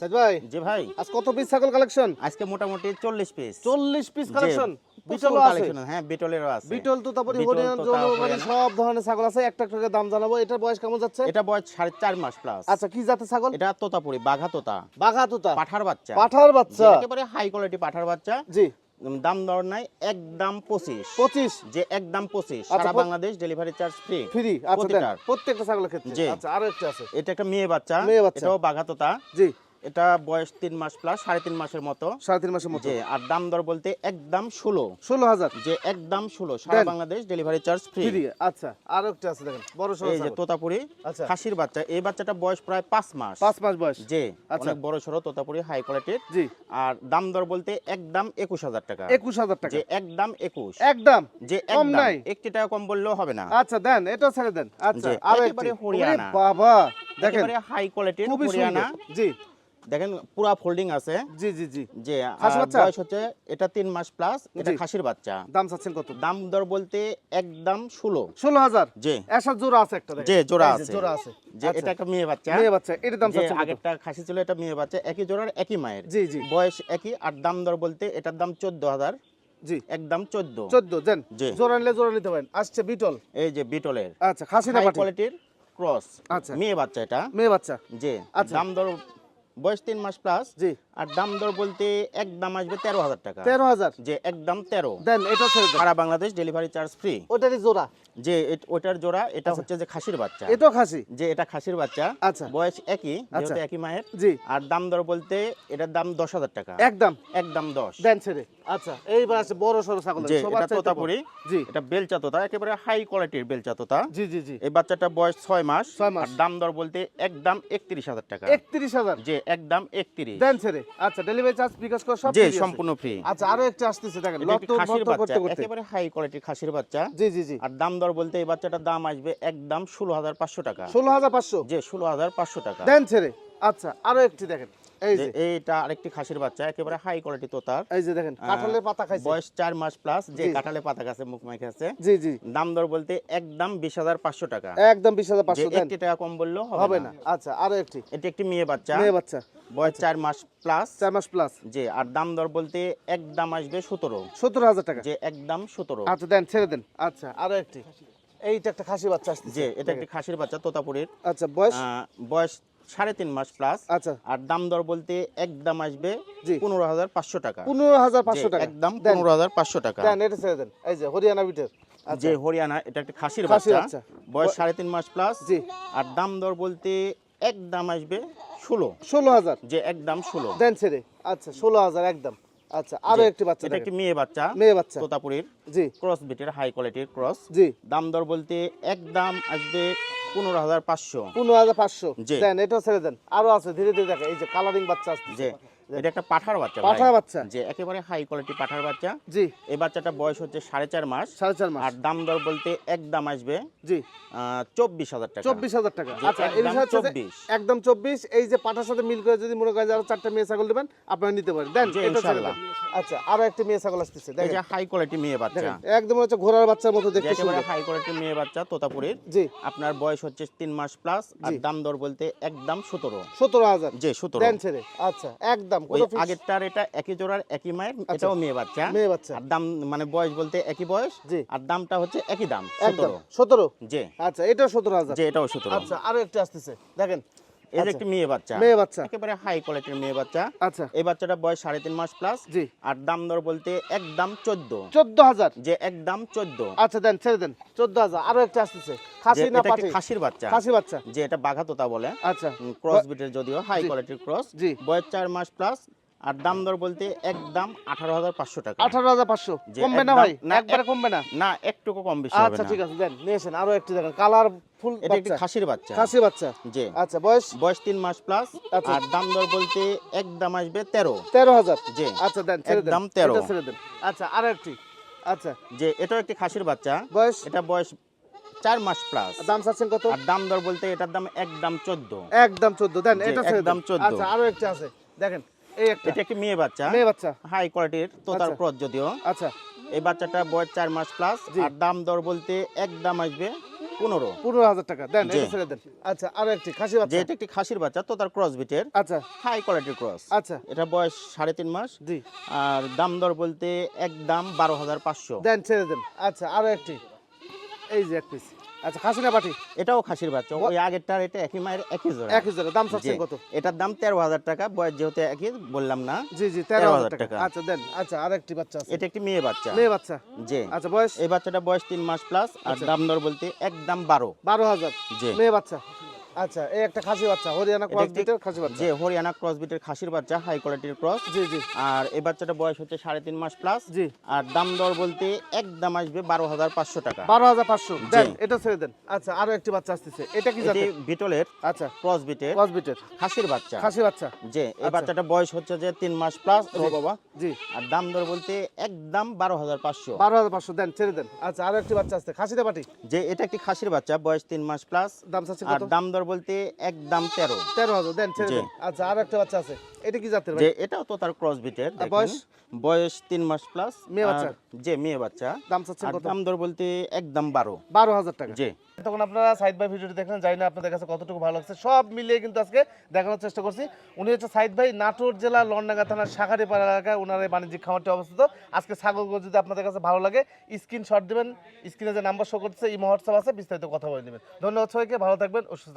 সাইদ ভাই জি ভাই। আজ কত পিস ছাগল কালেকশন আজকে মোটামুটি চল্লিশ পিস চল্লিশ পিস কালেকশন বিটল আছে? হ্যাঁ বিটলেরও আছে। বিটল তো তারপরে বিটল, হরিয়ানা তোতা, জন্য মানে হরিয়ানা। সব ধরনের ছাগল আছে। একটা একটা করে দাম জানাব। এটার বয়স কেমন যাচ্ছে? এটা বয়স সাড়ে চার মাস প্লাস আচ্ছা কি জাতের ছাগল? এটা তোতাপুরি বাঘা তোতা। বাঘা তোতা। পাঠার বাচ্চা। পাঠার বাচ্চা। একেবারে হাই কোয়ালিটি পাঠার বাচ্চা। জি। দাম দর নাই একদম পঁচিশ। পঁচিশ? যে একদম পঁচিশ। আচ্ছা, সারা Bangladesh delivery charge free free. প্রত্যেকটা ছাগলের ক্ষেত্রে। আচ্ছা আরও একটা আছে। এটা একটা মেয়ে বাচ্চা। মেয়ে বাচ্চা। এটাও বাঘা তোতা। জি। এটা বয়স তিন মাস প্লাস সাড়ে তিন মাসের মতো। সাড়ে তিন মাসের মতো। আর দাম দর বলতে একদম ষোলো। ষোলো হাজার। যে একদম ষোলো। সারা বাংলাদেশ ডেলিভারি চার্জ ফ্রি আচ্ছা। আরও একটা আছে দেখেন বড় সড়ো এই যে তোতাপুরি আচ্ছা। খাসির বাচ্চা। এই বাচ্চাটা বয়স প্রায় পাঁচ মাস। পাঁচ মাস বয়স। যে আচ্ছা। অনেক বড় সড়ো তোতাপুরি হাই কোয়ালিটির জি। আর দাম দর বলতে একদম একুশ হাজার টাকা। একুশ হাজার টাকা। যে একদম একুশ। একদম। যে কম একদম। নাই? একটি টাকা কম বললেও হবে না। আচ্ছা দেন এটা ছেড়ে দেন। আচ্ছা আরও একেবারে। হরিয়ানা। বাবা! দেখেন হাই কোয়ালিটির হরিয়ানা। জি। দেখেন পুরা ফোল্ডিং আছে। জি জি জি। যে? বয়স হচ্ছে এটা তিন মাস প্লাস এটা খাসির বাচ্চা। দাম চাচ্ছেন কত? দাম দর বলতে একদম ষোলো। ষোলো হাজার? যে এসার জোড়া আছে একটা। যে জোড়া আছে। জোড়া আছে। যে আচ্ছা। এটা একটা মেয়ে বাচ্চা। মেয়ে বাচ্চা এটার দাম চাচ্ছেন আগেরটা খাসি ছিল এটা মেয়ে বাচ্চা একই জোড়ার একই মায়ের। জি জি। বয়স একই আর দাম দর বলতে এটার দাম চোদ্দ হাজার। জি। একদম চোদ্দ। চোদ্দ দেন। জি। জোড়া নিলে জোড়া নিতে পারেন। আসছে বিটল। এই যে বিটলের। আচ্ছা খাসি না কোয়ালিটির ক্রস আচ্ছা। মেয়ে বাচ্চা এটা। মেয়ে বাচ্চা। যে আচ্ছা। দাম দর বয়স তিন মাস প্লাস জি। আর দাম দর বলতে একদম আসবে তেরো হাজার টাকা। তেরো হাজার? যে একদম তেরো। দেন এটা ছেড়ে দেন। সারা বাংলাদেশ ডেলিভারি চার্জ ফ্রি। ওটারই জোড়া? যে ওটার জোড়া এটা হচ্ছে যে খাসির বাচ্চা। এটাও খাসি? যে এটা খাসির বাচ্চা আচ্ছা। বয়স একই আচ্ছা। যেহেতু একই মায়ের। জি। আর দাম দর বলতে এটার দাম দশ হাজার টাকা। একদম একদম দশ। দেন ছেড়ে। আচ্ছা এইবার আছে বড় সড়ো ছাগল যে এটা। তোতাপুরি জি। এটা বেলচা তোতা একেবারে হাই কোয়ালিটির বেলচা তোতা জি জি জি। এই বাচ্চাটা বয়স ছয় মাস। ছয় মাস। আর দাম দর বলতে একদম একত্রিশ হাজার টাকা। একত্রিশ হাজার? যে একদম একত্রিশ। দেন ছেড়ে। আচ্ছা ডেলিভারি চার্জ বিকাশ করা সব জি সম্পূর্ণ ফ্রি আচ্ছা আরও একটা আসতেছে দেখেন একটি খাসির বাচ্চা করতে করতে। একেবারে হাই কোয়ালিটির খাসির বাচ্চা। জি জি জি। আর দাম দর বলতে এই বাচ্চাটার দাম আসবে একদম ষোলো হাজার পাঁচশো টাকা। ষোলো হাজার পাঁচশো? ষোলো হাজার পাঁচশো টাকা। দেন ছেড়ে। আচ্ছা আরও একটি দেখেন। এইটা আরেকটি খাসির বাচ্চা একেবারে হাই কোয়ালিটি তোতার। এই যে দেখেন কাঁঠালের পাতা খাইছে। বয়স চার মাস প্লাস যে জি। পাতা গাছে মুখ মাইকে আছে। জি জি। দাম দর বলতে একদম বিশ হাজার পাঁচশো টাকা। একদম বিশ হাজার যে পাঁচশো দেন। একটি টাকা কম বললেও হবে হবে না। না। আচ্ছা আরও একটি। এটি একটি মেয়ে বাচ্চা। মেয়ে বাচ্চা। বয়স চার মাস প্লাস চার মাস প্লাস যে আর দাম দর বলতে একদম আসবে সতেরো। সতেরো হাজার টাকা। যে একদম সতেরো। আচ্ছা দেন ছেড়ে দেন। আচ্ছা আরও একটি। এইটা একটা খাসি বাচ্চা আসছে যে এটা একটি খাসির বাচ্চা তোতাপুরের। আচ্ছা বয়স? বয়স সাড়ে তিন মাস প্লাস আচ্ছা। আর দাম দর বলতে একদম আসবে পনেরো হাজার পাঁচশো টাকা। পনেরো হাজার পাঁচশো টাকা। একদম পনেরো হাজার পাঁচশো টাকা। দেন এটা ছেড়ে দেন। এই যে হরিয়ানা বিটের। আচ্ছা। যে হরিয়ানা এটা একটা খাসির বাচ্চা। বয়স সাড়ে তিন মাস প্লাস জি। আর দাম দর বলতে একদম আসবে ষোলো। ষোলো হাজার। যে একদম ষোলো। দেন ছেড়ে। আচ্ছা ষোলো হাজার একদম। আচ্ছা আরও একটি বাচ্চা এটা। একটি মেয়ে বাচ্চা। মেয়ে বাচ্চা। তোতাপুরের। জি। ক্রস বিটের হাই কোয়ালিটির ক্রস জি। দাম দর বলতে একদম আসবে পনেরো হাজার পাঁচশো। পনেরো হাজার পাঁচশো। দেন এটাও ছেড়ে দেন। আরও আছে ধীরে ধীরে দেখেন এই যে কালারিং বাচ্চা আসছে এটা একটা পাঠার বাচ্চা পাঠার বাচ্চা? যে একেবারে হাই কোয়ালিটি পাঠার বাচ্চা। জি। এই বাচ্চাটা বয়স হচ্ছে সাড়ে চার মাস। সাড়ে চার মাস। আর দাম দর বলতে একদম আসবে জি। চব্বিশ হাজার টাকা। চব্বিশ হাজার টাকা। আচ্ছা এই একদম বিষয়ে হচ্ছে যে 24 একদম চব্বিশ এই যে পাঠার সাথে মিল করে যদি মনে করেন আরও চারটা মেয়ে ছাগল দেবেন আপনারা নিতে পারেন। দেন জি, ইনশাআল্লাহ। আচ্ছা আরও একটা মেয়ে ছাগল আসতেছে দেখেন। হাই কোয়ালিটি মেয়ে বাচ্চা। একদম হচ্ছে ঘোড়ার বাচ্চার মতো দেখতে একেবারে হাই কোয়ালিটি মেয়ে বাচ্চা তোতাপুরের। জি। আপনার বয়স হচ্ছে তিন মাস প্লাস আর দাম দর বলতে একদম সতেরো। সতেরো হাজার। যে সতেরো। দেন ছেড়ে। আচ্ছা একদম ওই কত piece? আগেরটার এটা একই জোড়ার একই মায়ের এটাও মেয়ে বাচ্চা। মেয়ে বাচ্চা। আর দাম মানে বয়স বলতে একই বয়স জি। আর দামটা হচ্ছে একই দাম সতেরো। সতেরো? যে আচ্ছা এটাও সতেরো হাজার। যে এটাও সতেরো। আচ্ছা আরও একটা আসতেছে। দেখেন এই আচ্ছা, মেয়ে বাচ্চা। মেয়ে বাচ্চা। একেবারে হাই কোয়ালিটির মেয়ে বাচ্চা। আচ্ছা। এই বাচ্চাটা বয়স সাড়ে তিন মাস প্লাস জি। আর দাম দর বলতে একদম চোদ্দ। চোদ্দ হাজার? যে একদম চোদ্দ। আচ্ছা দেন ছেড়ে দেন। চোদ্দ হাজার। আরও একটা আসতেছে। খাসি না খাসির বাচ্চা। খাসি বাচ্চা। যে এটা বাঘা তোতা বলে। আচ্ছা। ক্রস বিটের যদিও হাই। কোয়ালিটির ক্রস জি। বয়স চার মাস প্লাস আর দাম দর বলতে একদম আঠারো হাজার পাঁচশো টাকা। আঠারো হাজার পাঁচশো? কমবে না ভাই? একবারে কমবে না? না একটুকু কম বেশি আচ্ছা ঠিক আছে দেন নিয়ে এসেন আরও একটি দেখেন। কালার ফুল এটা একটি খাসির বাচ্চা। খাসি বাচ্চা? যে আচ্ছা বয়স? বয়স তিন মাস প্লাস আচ্ছা। আর দাম দর বলতে একদম আসবে তেরো। তেরো হাজার? যে আচ্ছা দেন 13 এটা ছেড়ে দেন। আচ্ছা আরও একটি। আচ্ছা। যে এটাও একটি খাসির বাচ্চা। বয়স? এটা বয়স চার মাস প্লাস দাম চাচ্ছেন কত? আর দাম দর বলতে এটার দাম একদম চোদ্দ। একদম চোদ্দ দেন এটা একদম 14 আচ্ছা আরও একটা আছে। দেখেন এটা একটি মেয়ে বাচ্চা। মেয়ে বাচ্চা। হাই কোয়ালিটির তোতার আচ্ছা। ক্রস যদিও। আচ্ছা। এই বাচ্চাটা বয়স চার মাস প্লাস আর দাম দর বলতে একদম আসবে পনেরো। পনেরো হাজার টাকা। দেন ছেড়ে দেন। আচ্ছা আর একটি খাসি যে বাচ্চা। এটা একটি খাসির বাচ্চা তো তার ক্রস বিটের। আচ্ছা। হাই কোয়ালিটির ক্রস। আচ্ছা। এটা বয়স সাড়ে তিন মাস। জি। আর দাম দর বলতে একদম বারো হাজার পাঁচশো। দেন ছেড়ে দেন। আচ্ছা আরও একটি। এই যে এক পিস আচ্ছা খাসি না পাটি এটাও খাসির বাচ্চা ওই আগেরটার এটা একই মায়ের একই জোড়া। একই জোড়া দাম চাচ্ছেন কত? এটার দাম তেরো হাজার টাকা বয়স যেহেতু একই বললাম না জি জি তেরো হাজার 13,000 টাকা। টাকা। আচ্ছা দেন আচ্ছা আরেকটি বাচ্চা আছে। এটা একটি মেয়ে বাচ্চা। মেয়ে বাচ্চা? জি। আচ্ছা বয়স? এই বাচ্চাটা বয়স তিন মাস প্লাস আর দাম দর বলতে একদম বারো। বারো হাজার। জি। মেয়ে বাচ্চা? আচ্ছা এই একটা খাসি বাচ্চা হরিয়ানা ক্রস বিটের খাসি বাচ্চা? যে হরিয়ানা ক্রস বিটের খাসির বাচ্চা হাই কোয়ালিটির ক্রস জি জি। আর এই বাচ্চাটা বয়স হচ্ছে সাড়ে তিন মাস প্লাস জি। আর দাম দর বলতে একদম আসবে বারো হাজার পাঁচশো টাকা। বারো হাজার পাঁচশো। দেন এটা ছেড়ে দেন। আচ্ছা আরও একটি বাচ্চা আসতেছে। এটা কি জাতের? বিটলের আচ্ছা। ক্রস বিটের ক্রস বিটের খাসির বাচ্চা। খাসি বাচ্চা। যে এই আচ্ছা। বাচ্চাটা বয়স হচ্ছে যে তিন মাস প্লাস ও বাবা। জি। আর দাম দর বলতে একদম বারো হাজার পাঁচশো। বারো হাজার পাঁচশো। দেন ছেড়ে দেন। আচ্ছা আরও একটি বাচ্চা আসছে। খাসিটা পাটি? যে এটা একটি খাসির বাচ্চা বয়স তিন মাস প্লাস দাম চাচ্ছে আর দাম দর বলতে তেরো। তেরো হাজার দেন ছেড়ে দেন। আচ্ছা আরও একটা বাচ্চা আছে। এটা কি জাতের যে এটাও তো তার ক্রস বিটের বয়স? বয়স তিন মাস প্লাস মেয়ে বাচ্চা? যে মেয়ে বাচ্চা দাম চাচ্ছেন কত? দাম দর বলতে একদম বারো। বারো হাজার টাকা। জি। তখন আপনারা সাইড ভিডিওটি দেখলেন জানি না আপনাদের কাছে কতটুকু ভালো লাগছে। সব মিলিয়ে কিন্তু আজকে দেখানোর চেষ্টা করছি। উনি হচ্ছে সাইদ ভাই নাটোর জেলা লন্ডাঙ্গা থানার শাখারিপাড়া এলাকায় ওনার এই বাণিজ্যিক খামারটি অবস্থিত। আজকে ছাগলগুলো যদি আপনাদের কাছে ভালো লাগে স্ক্রিনশট দেবেন। স্ক্রিনে যে নাম্বার শো করছে এই হোয়াটসঅ্যাপ আছে বিস্তারিত কথা বলে নেবেন। ধন্যবাদ সবাইকে ভালো থাকবেন ও সুস্থ